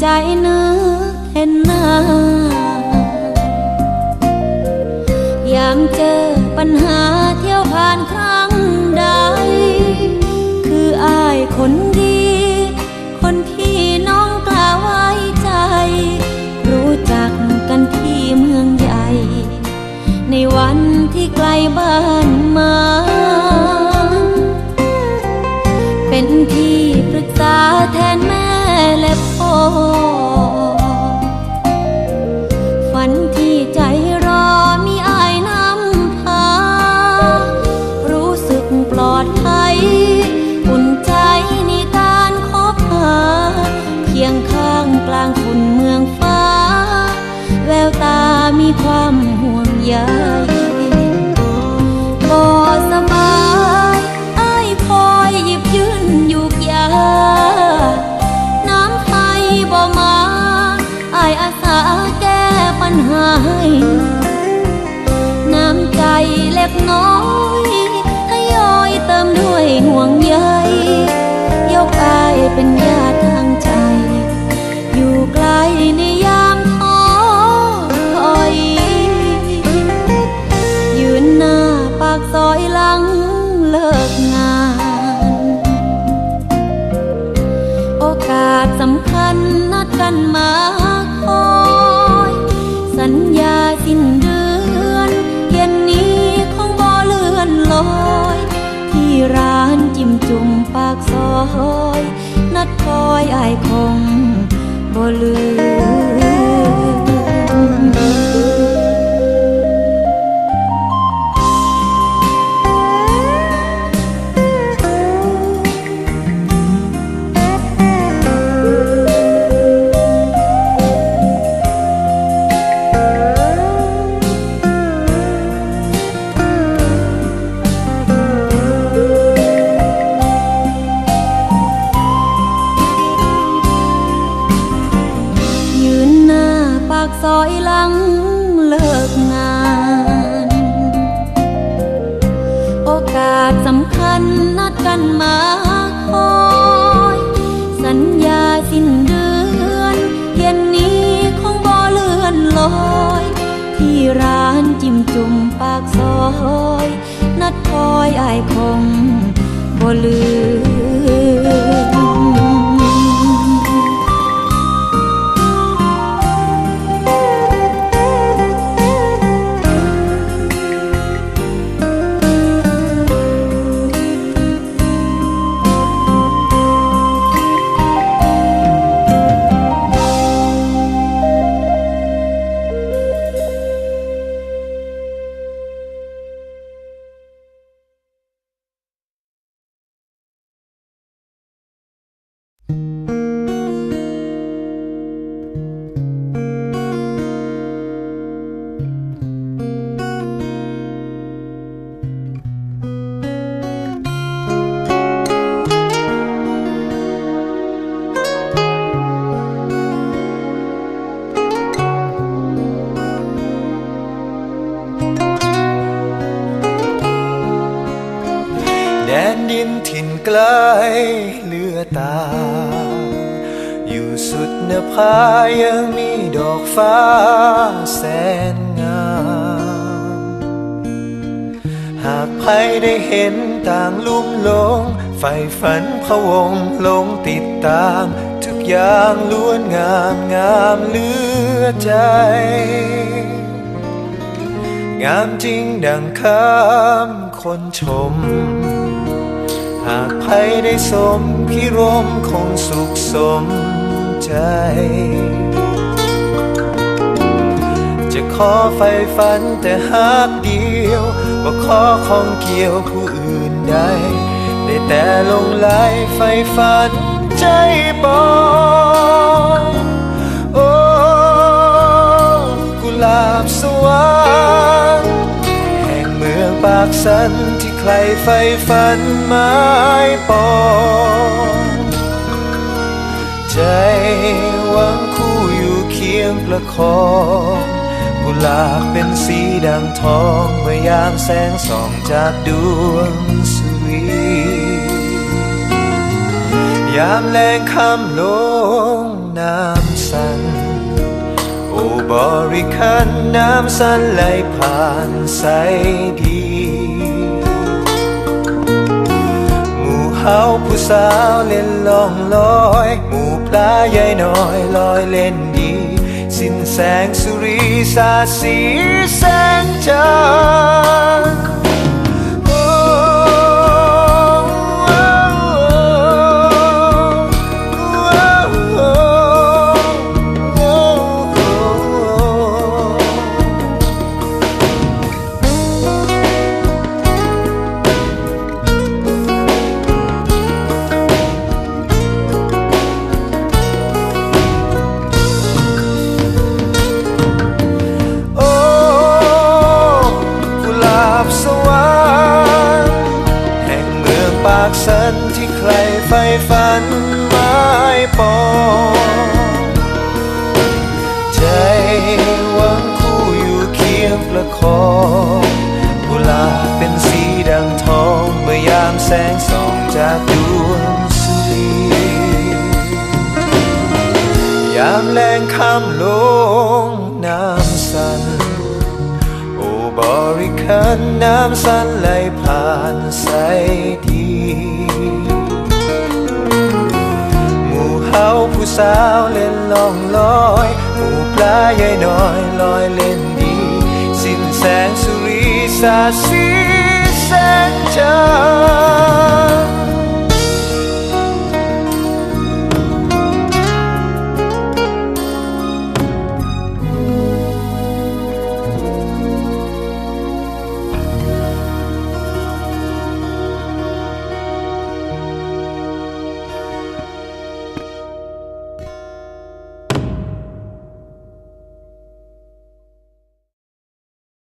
ใจนึกเห็นหน้ายามเจอปัญหาเที่ยวผ่านครั้งใด คืออายคนดี กลางฝุ่นเมืองฟ้า แววตามีความห่วงใย อกสสำคัญนัดกันมาคอย สัญญาสิ้นเดือนเย็นนี้คงบ่เลื่อนลอย ที่ร้านจิ้มจุ่มปากซอย นัดคอยอายคงบ่ลืมาปากซอยหลังเลิกงาน โอกาสสำคัญนัดกันมาคอย สัญญาสิ้นเดือนเย็นนี้คงบ่เลื่อนลอย ที่ร้านจิ้มจุ่มปากซอย นัดคอยอายคงบ่ลืม ถิ่นไกลเลือตา อยู่สุดเนื้อพายังมีดอกฟ้าแสนงาม หากใครได้เห็นต่างลุ่มหลงใฝ่ฝันพะวงหลงติดตาม ทุกอย่างล้วนงามงามเลือใจ งามจริงดังคำคนชม ใครได้สมพิรมคงสุขสมใจ จะขอไฟฝันแต่หากเดียวบ่ขอของเกี่ยวผู้อื่นใดได้แต่ลงไหลไฟฝันใจบอนโอ้กุหลาบสวรรค์แห่งเมืองปากสัน รใฝ่ฝันหมายปองใจหวังคู่อยู่เคียงประคองกุหลาบเป็นสีดังทองเมื่อยามแสงส่องจากดวงสวียามแรงคำลงน้ำสันโอบริคันน้ำสันไหลผ่านใสดี เฮาผู้สาวเล่นล่องลอยหมู่ปลาใหญ่น้อยลอยเล่นดี สิ้นแสงสุริสาสีแสงจันทร์ นที่ใครใฝ่ฝันหมายปองใจหวังคู่อยู่เคียงประคองกุหลาบเป็นสีดังทอง เมื่อยามแสงส่องจากดวงสุรียามแรงคำลงน้ำสันโอบริคันน้ำสันไหลผ่านใสดี เฮาผู้สาวเล่นล่องลอยหมู่ปลาใหญ่น้อยลอยเล่นดี สิ้นแสงสุริสาสีแสงจันทร์